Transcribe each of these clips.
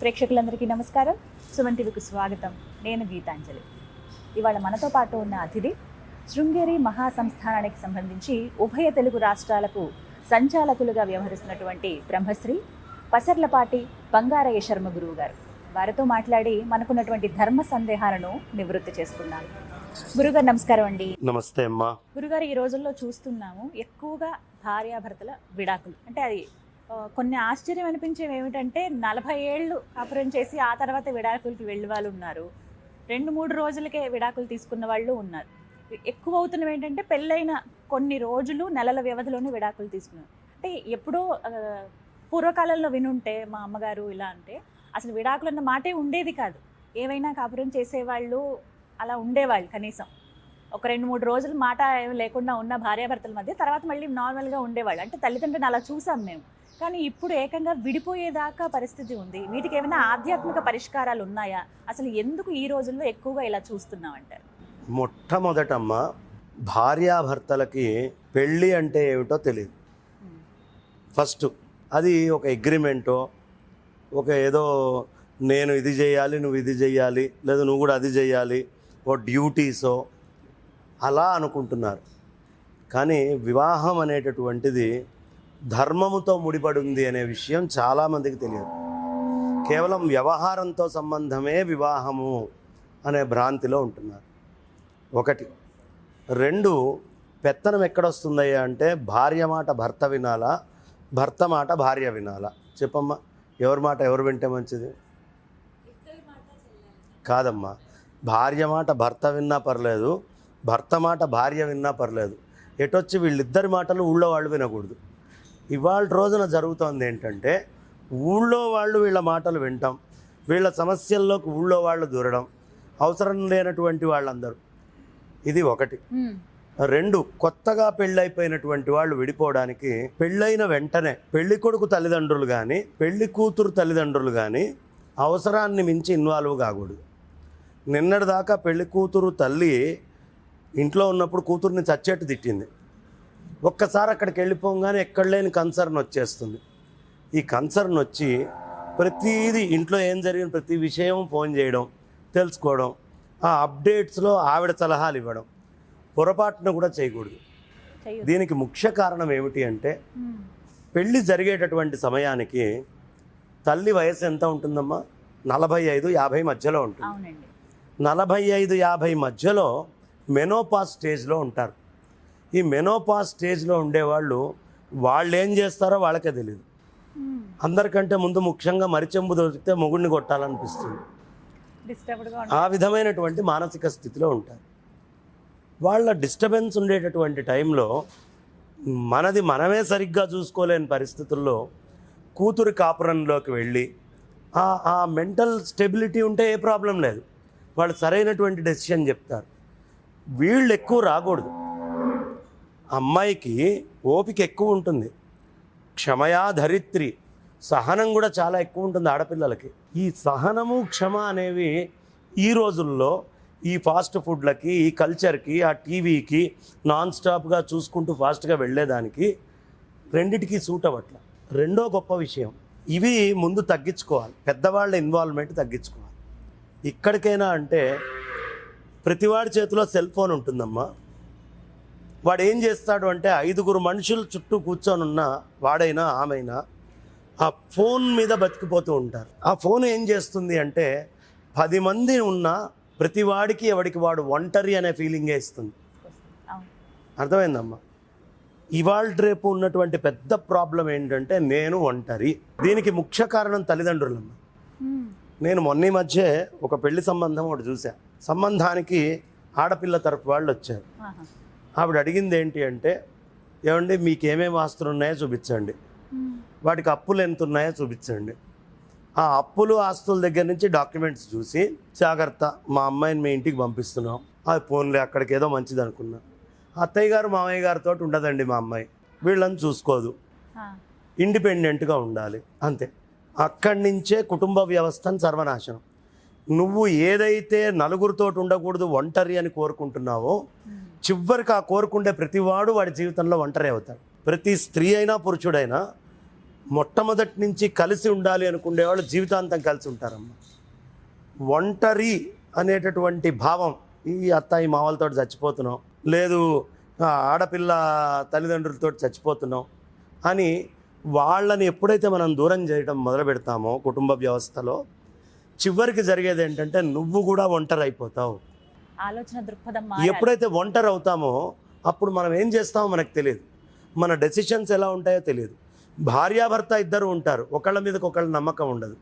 ప్రేక్షకులందరికీ నమస్కారం. సుమన్ టీవీకి స్వాగతం. నేను గీతాంజలి. ఇవాళ మనతో పాటు ఉన్న అతిథి శృంగేరి మహాసంస్థానానికి సంబంధించి ఉభయ తెలుగు రాష్ట్రాలకు సంచాలకులుగా వ్యవహరిస్తున్నటువంటి బ్రహ్మశ్రీ పసర్లపాటి బంగారయ్య శర్మ గురువు గారు. వారితో మాట్లాడి మనకున్నటువంటి ధర్మ సందేహాలను నివృత్తి చేసుకున్నాను గురుగారు నమస్కారం అండి. నమస్తే అమ్మా. గురుగారు ఈ రోజుల్లో చూస్తున్నాము ఎక్కువగా భార్యాభర్తల విడాకులు. అంటే అది కొన్ని ఆశ్చర్యం అనిపించేవి ఏమిటంటే నలభై ఏళ్ళు కాపురం చేసి ఆ తర్వాత విడాకులకి వెళ్ళి వాళ్ళు ఉన్నారు. రెండు మూడు రోజులకే విడాకులు తీసుకున్న వాళ్ళు ఉన్నారు. ఎక్కువ అవుతున్నవి ఏంటంటే పెళ్ళైన కొన్ని రోజులు నెలల వ్యవధిలోనే విడాకులు తీసుకున్నారు. అంటే ఎప్పుడో పూర్వకాలంలో వినుంటే మా అమ్మగారు ఇలా అంటే అసలు విడాకులు అన్న మాటే ఉండేది కాదు. ఏవైనా కాపురం చేసేవాళ్ళు అలా ఉండేవాళ్ళు కనీసం. ఒక రెండు మూడు రోజులు మాట లేకుండా ఉన్న భార్యాభర్తల మధ్య తర్వాత మళ్ళీ నార్మల్గా ఉండేవాళ్ళు. అంటే తల్లిదండ్రులను అలా చూసాం మేము. కానీ ఇప్పుడు ఏకంగా విడిపోయేదాకా పరిస్థితి ఉంది. వీటికి ఏమైనా ఆధ్యాత్మిక పరిష్కారాలు ఉన్నాయా? అసలు ఎందుకు ఈ రోజుల్లో ఎక్కువగా ఇలా చూస్తున్నాం అంటారు? మొట్టమొదటమ్మ భార్యాభర్తలకి పెళ్ళి అంటే ఏమిటో తెలియదు ఫస్ట్ అది ఒక అగ్రిమెంటో ఒక ఏదో నేను ఇది చేయాలి నువ్వు ఇది చేయాలి లేదా నువ్వు కూడా అది చేయాలి ఓ డ్యూటీసో అలా అనుకుంటున్నారు. కానీ వివాహం అనేటటువంటిది ధర్మముతో ముడిపడి ఉంది అనే విషయం చాలామందికి తెలియదు. కేవలం వ్యవహారంతో సంబంధమే వివాహము అనే భ్రాంతిలో ఉంటున్నారు. ఒకటి రెండు పెత్తనం ఎక్కడొస్తుందయ్యా అంటే భార్య మాట భర్త వినాలా భర్త మాట భార్య వినాలా? చెప్పమ్మా ఎవరి మాట ఎవరు వింటే మంచిది? కాదమ్మా భార్య మాట భర్త విన్నా పర్లేదు భర్త మాట భార్య విన్నా పర్లేదు. ఎటొచ్చి వీళ్ళిద్దరి మాటలు ఊళ్ళో వాళ్ళు వినకూడదు. ఇవాళ రోజున జరుగుతోంది ఏంటంటే ఊళ్ళో వాళ్ళు వీళ్ళ మాటలు వింటాం వీళ్ళ సమస్యల్లోకి ఊళ్ళో వాళ్ళు దూరడం అవసరం లేనటువంటి వాళ్ళందరూ. ఇది ఒకటి. రెండు కొత్తగా పెళ్ళైపోయినటువంటి వాళ్ళు విడిపోవడానికి పెళ్ళైన వెంటనే పెళ్ళి కొడుకు తల్లిదండ్రులు కానీ పెళ్ళి కూతురు తల్లిదండ్రులు కానీ అవసరాన్ని మించి ఇన్వాల్వ్ కాకూడదు. నిన్నటిదాకా పెళ్ళి కూతురు తల్లి ఇంట్లో ఉన్నప్పుడు కూతుర్ని చచ్చేట్టు తిట్టింది. ఒక్కసారి అక్కడికి వెళ్ళిపోగానే ఎక్కడ లేని కన్సర్న్ వచ్చేస్తుంది. ఈ కన్సర్న్ వచ్చి ప్రతిదీ ఇంట్లో ఏం జరిగిన ప్రతి విషయం ఫోన్ చేయడం తెలుసుకోవడం ఆ అప్డేట్స్లో ఆవిడ సలహాలు ఇవ్వడం పొరపాటున కూడా చేయకూడదు. దీనికి ముఖ్య కారణం ఏమిటి అంటే. పెళ్ళి జరిగేటటువంటి సమయానికి తల్లి వయసు ఎంత ఉంటుందమ్మా? నలభై ఐదు యాభై మధ్యలో ఉంటుంది. నలభై ఐదు యాభై మధ్యలో మెనోపాస్ స్టేజ్లో ఉంటారు. ఈ మెనోపాస్ స్టేజ్లో ఉండేవాళ్ళు వాళ్ళు ఏం చేస్తారో వాళ్ళకే తెలియదు. అందరికంటే ముందు ముఖ్యంగా మరిచెంబు దొరికితే మొగుడిని కొట్టాలనిపిస్తుంది. ఆ విధమైనటువంటి మానసిక స్థితిలో ఉంటారు. వాళ్ళ డిస్టర్బెన్స్ ఉండేటటువంటి టైంలో మనది మనమే సరిగ్గా చూసుకోలేని పరిస్థితుల్లో కూతురి కాపురంలోకి వెళ్ళి ఆ మెంటల్ స్టెబిలిటీ ఉంటే ఏ ప్రాబ్లం లేదు. వాళ్ళు సరైనటువంటి డెసిషన్ చెప్తారు. వీళ్ళు ఎక్కువ రాకూడదు. అమ్మాయికి ఓపిక ఎక్కువ ఉంటుంది. క్షమయా ధరిత్రి సహనం కూడా చాలా ఎక్కువ ఉంటుంది ఆడపిల్లలకి. ఈ సహనము క్షమ అనేవి ఈ రోజుల్లో ఈ ఫాస్ట్ ఫుడ్లకి ఈ కల్చర్కి ఆ టీవీకి నాన్ స్టాప్గా చూసుకుంటూ ఫాస్ట్గా వెళ్ళేదానికి రెండిటికి సూట్ అవ్వట్ల. రెండో గొప్ప విషయం ఇవి ముందు తగ్గించుకోవాలి. పెద్దవాళ్ళ ఇన్వాల్వ్మెంట్ తగ్గించుకోవాలి. ఇక్కడికైనా అంటే ప్రతివాడి చేతిలో సెల్ ఫోన్ ఉంటుందమ్మా. వాడు ఏం చేస్తాడు అంటే ఐదుగురు మనుషులు చుట్టూ కూర్చొని ఉన్న వాడైనా ఆమైనా ఆ ఫోన్ మీద బతికిపోతూ ఉంటారు. ఆ ఫోన్ ఏం చేస్తుంది అంటే పది మంది ఉన్న ప్రతి వాడికి ఎవడికి వాడు ఒంటరి అనే ఫీలింగే ఇస్తుంది. అర్థమైందమ్మా? ఇవాళ రేపు ఉన్నటువంటి పెద్ద ప్రాబ్లం ఏంటంటే నేను ఒంటరి. దీనికి ముఖ్య కారణం తల్లిదండ్రులమ్మ. నేను మొన్న మధ్య ఒక పెళ్ళి సంబంధం ఒకటి చూసా సంబంధానికి ఆడపిల్ల తరపు వాళ్ళు వచ్చారు. ఆవిడ అడిగింది ఏంటి అంటే ఏమండి మీకు ఏమేమి ఆస్తులు ఉన్నాయో చూపించండి. వాటికి అప్పులు ఎంత ఉన్నాయో చూపించండి. ఆ అప్పులు ఆస్తుల దగ్గర నుంచి డాక్యుమెంట్స్ చూసి జాగ్రత్త మా అమ్మాయిని మీ ఇంటికి పంపిస్తున్నాం. అది ఫోన్లే అక్కడికి ఏదో మంచిది అనుకున్నా. అత్తయ్య గారు మామయ్య గారితో ఉండదండి మా అమ్మాయి. వీళ్ళని చూసుకోదు. ఇండిపెండెంట్గా ఉండాలి. అంతే. అక్కడి నుంచే కుటుంబ వ్యవస్థను సర్వనాశనం. నువ్వు ఏదైతే నలుగురితో ఉండకూడదు ఒంటరి అని కోరుకుంటున్నావో చివరికి ఆ కోరుకుండే ప్రతివాడు వాడి జీవితంలో ఒంటరి అవుతాడు. ప్రతి స్త్రీ అయినా పురుషుడైనా మొట్టమొదటి నుంచి కలిసి ఉండాలి అనుకునేవాళ్ళు జీవితాంతం కలిసి ఉంటారమ్మా. ఒంటరి అనేటటువంటి భావం ఈ అత్తాయి మావలతో చచ్చిపోతున్నాం లేదు ఆడపిల్ల తల్లిదండ్రులతో చచ్చిపోతున్నాం అని వాళ్ళని ఎప్పుడైతే మనం దూరం చేయడం మొదలు పెడతామో కుటుంబ వ్యవస్థలో చివరికి జరిగేది ఏంటంటే నువ్వు కూడా ఒంటరి అయిపోతావు ఆలోచన దృక్పథం. ఎప్పుడైతే ఒంటరి అవుతామో అప్పుడు మనం ఏం చేస్తామో మనకు తెలియదు. మన డెసిషన్స్ ఎలా ఉంటాయో తెలియదు. భార్యాభర్త ఇద్దరు ఉంటారు. ఒకళ్ళ మీదకి ఒకళ్ళ నమ్మకం ఉండదు.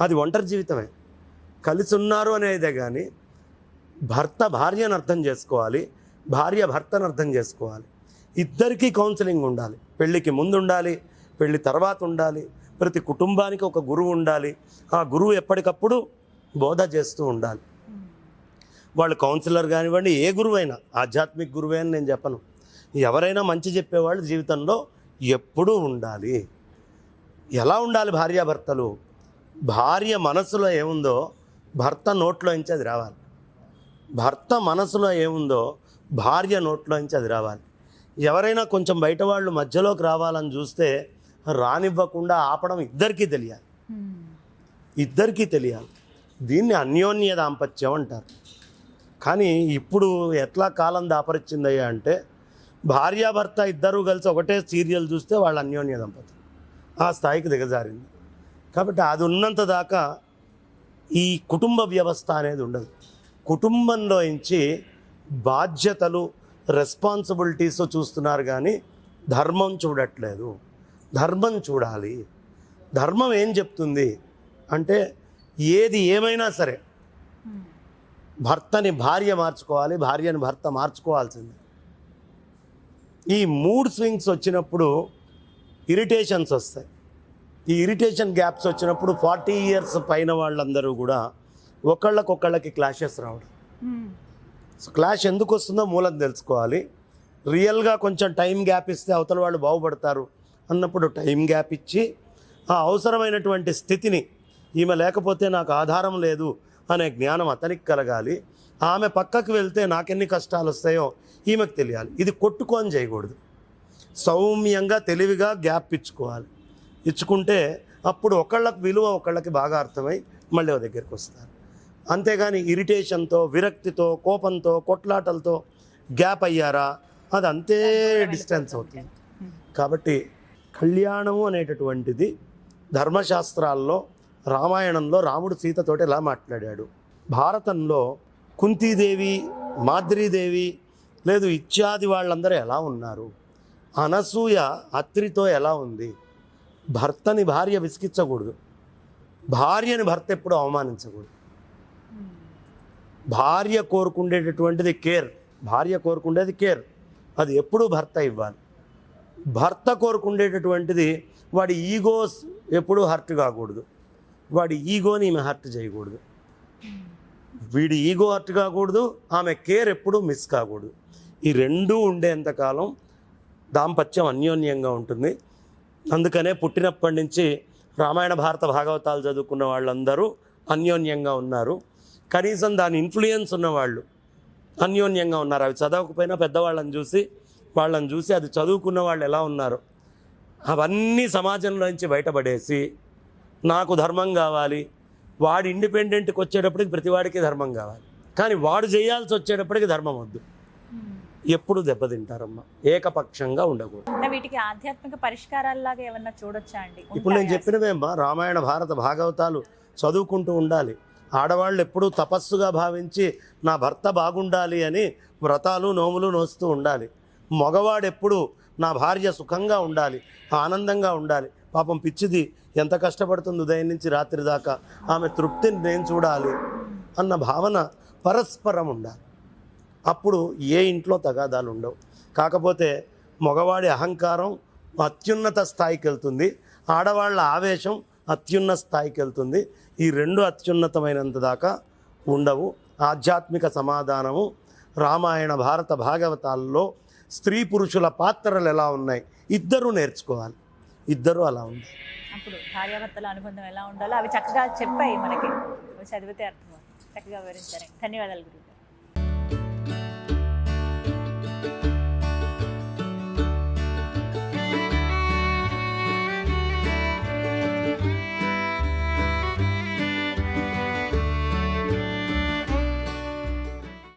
అది ఒంటరి జీవితమే. కలిసి ఉన్నారు అనేదే కానీ భర్త భార్యను అర్థం చేసుకోవాలి. భార్య భర్తను అర్థం చేసుకోవాలి. ఇద్దరికీ కౌన్సిలింగ్ ఉండాలి. పెళ్ళికి ముందు ఉండాలి పెళ్ళి తర్వాత ఉండాలి. ప్రతి కుటుంబానికి ఒక గురువు ఉండాలి. ఆ గురువు ఎప్పటికప్పుడు బోధ చేస్తూ ఉండాలి. వాళ్ళు కౌన్సిలర్ కానివ్వండి ఏ గురువైనా ఆధ్యాత్మిక గురువే అని నేను చెప్పను. ఎవరైనా మంచి చెప్పేవాళ్ళు జీవితంలో ఎప్పుడూ ఉండాలి. ఎలా ఉండాలి భార్యాభర్తలు? భార్య మనసులో ఏముందో భర్త నోట్లో నుంచి అది రావాలి. భర్త మనసులో ఏముందో భార్య నోట్లో నుంచి అది రావాలి. ఎవరైనా కొంచెం బయట వాళ్ళు మధ్యలోకి రావాలని చూస్తే రానివ్వకుండా ఆపడం ఇద్దరికీ తెలియాలి. ఉమ్. ఇద్దరికీ తెలియాలి. దీన్ని అన్యోన్య దాంపత్యం అంటారు. కానీ ఇప్పుడు ఎట్లా కాలం దాపరిచిందయ్యా అంటే భార్యాభర్త ఇద్దరూ కలిసి ఒకటే సీరియల్ చూస్తే వాళ్ళ అన్యోన్య దంపతులు ఆ స్థాయికి దిగజారింది. కాబట్టి అది ఉన్నంత దాకా ఈ కుటుంబ వ్యవస్థ అనేది ఉండదు. కుటుంబంలో నుంచి బాధ్యతలు రెస్పాన్సిబిలిటీస్ చూస్తున్నారు కానీ ధర్మం చూడట్లేదు. ధర్మం చూడాలి. ధర్మం ఏం చెప్తుంది? అంటే ఏది ఏమైనా సరే. భర్తని భార్య మార్చుకోవాలి భార్యని భర్త మార్చుకోవాల్సిందే. ఈ మూడ్ స్వింగ్స్ వచ్చినప్పుడు ఇరిటేషన్స్ వస్తాయి. ఈ ఇరిటేషన్ గ్యాప్స్ వచ్చినప్పుడు ఫార్టీ ఇయర్స్ పైన వాళ్ళందరూ కూడా ఒకళ్ళకొకళ్ళకి క్లాషెస్ రావడం. సో క్లాష్ ఎందుకు వస్తుందో మూలం తెలుసుకోవాలి. రియల్గా కొంచెం టైం గ్యాప్ ఇస్తే అవతల వాళ్ళు బాగుపడతారు. అన్నప్పుడు టైం గ్యాప్ ఇచ్చి ఆ అవసరమైనటువంటి స్థితిని ఈమె లేకపోతే నాకు ఆధారం లేదు అనే జ్ఞానం అతనికి కలగాలి. ఆమె పక్కకు వెళ్తే నాకెన్ని కష్టాలు వస్తాయో ఈమెకు తెలియాలి. ఇది కొట్టుకొని చేయకూడదు. సౌమ్యంగా తెలివిగా గ్యాప్ ఇచ్చుకోవాలి. ఇచ్చుకుంటే అప్పుడు ఒకళ్ళకి విలువ ఒకళ్ళకి బాగా అర్థమై మళ్ళీ ఓ దగ్గరికి వస్తారు. అంతేగాని ఇరిటేషన్తో విరక్తితో కోపంతో కొట్లాటలతో గ్యాప్ అయ్యారా? అది అంతే డిస్టెన్స్ అవుతుంది. కాబట్టి కళ్యాణము అనేటటువంటిది ధర్మశాస్త్రాల్లో రామాయణంలో రాముడు సీతతోటి ఎలా మాట్లాడాడు? భారతంలో కుంతీదేవి మాద్రీదేవి లేదు ఇత్యాది వాళ్ళందరూ ఎలా ఉన్నారు? అనసూయ అత్రితో ఎలా ఉంది? భర్తని భార్య విసిగించకూడదు. భార్యని భర్త ఎప్పుడు అవమానించకూడదు. భార్య కోరుకుండేటటువంటిది కేర్. భార్య కోరుకుండేది కేర్. అది ఎప్పుడూ భర్త ఇవ్వాలి. భర్త కోరుకుండేటటువంటిది వాడి ఈగోస్ ఎప్పుడూ హర్ట్ కాకూడదు. వాడి ఈగోని ఈమె హర్ట్ చేయకూడదు. వీడి ఈగో హర్ట్ కాకూడదు ఆమె కేర్ ఎప్పుడూ మిస్ కాకూడదు. ఈ రెండూ ఉండేంతకాలం దాంపత్యం అన్యోన్యంగా ఉంటుంది. అందుకనే పుట్టినప్పటి నుంచి రామాయణ భారత భాగవతాలు చదువుకున్న వాళ్ళందరూ అన్యోన్యంగా ఉన్నారు. కనీసం దాని ఇన్ఫ్లుయెన్స్ ఉన్నవాళ్ళు అన్యోన్యంగా ఉన్నారు. అవి చదవకపోయినా పెద్దవాళ్ళని చూసి వాళ్ళని చూసి అది చదువుకున్న వాళ్ళు ఎలా ఉన్నారు? అవన్నీ సమాజంలో నుంచి బయటపడేసి నాకు ధర్మం కావాలి వాడు ఇండిపెండెంట్కి వచ్చేటప్పటికి ప్రతివాడికి ధర్మం కావాలి. కానీ వాడు చేయాల్సి వచ్చేటప్పటికి ధర్మం వద్దు. ఎప్పుడు దెబ్బతింటారమ్మా ఏకపక్షంగా ఉండకూడదు. వీటికి ఆధ్యాత్మిక పరిష్కారాల్లాగా ఏమన్నా చూడొచ్చా అండి? ఇప్పుడు నేను? చెప్పినవేమ్మా రామాయణ భారత భాగవతాలు చదువుకుంటూ ఉండాలి. ఆడవాళ్ళు ఎప్పుడూ తపస్సుగా భావించి నా భర్త బాగుండాలి అని వ్రతాలు నోములు నోస్తూ ఉండాలి. మగవాడెప్పుడు నా భార్య సుఖంగా ఉండాలి ఆనందంగా ఉండాలి. పాపం పిచ్చిది ఎంత కష్టపడుతుంది ఉదయం నుంచి రాత్రి దాకా ఆమె తృప్తిని నేను చూడాలి అన్న భావన పరస్పరం ఉండాలి. అప్పుడు ఏ ఇంట్లో తగాదాలు ఉండవు. కాకపోతే మగవాడి అహంకారం అత్యున్నత స్థాయికి వెళ్తుంది. ఆడవాళ్ళ ఆవేశం అత్యున్నత స్థాయికి వెళ్తుంది. ఈ రెండు అత్యున్నతమైనంత దాకా ఉండవు. ఆధ్యాత్మిక సమాధానము రామాయణ భారత భాగవతాల్లో స్త్రీ పురుషుల పాత్రలు ఎలా ఉన్నాయి? ఇద్దరూ నేర్చుకోవాలి. ఇద్దరూ అలా ఉంది అప్పుడు భార్యాభర్తల అనుబంధం ఎలా ఉండాలో అవి చక్కగా చెప్పాయి మనకి. చదివితే అర్థం చక్కగా వివరించారండి ధన్యవాదాలు గురువు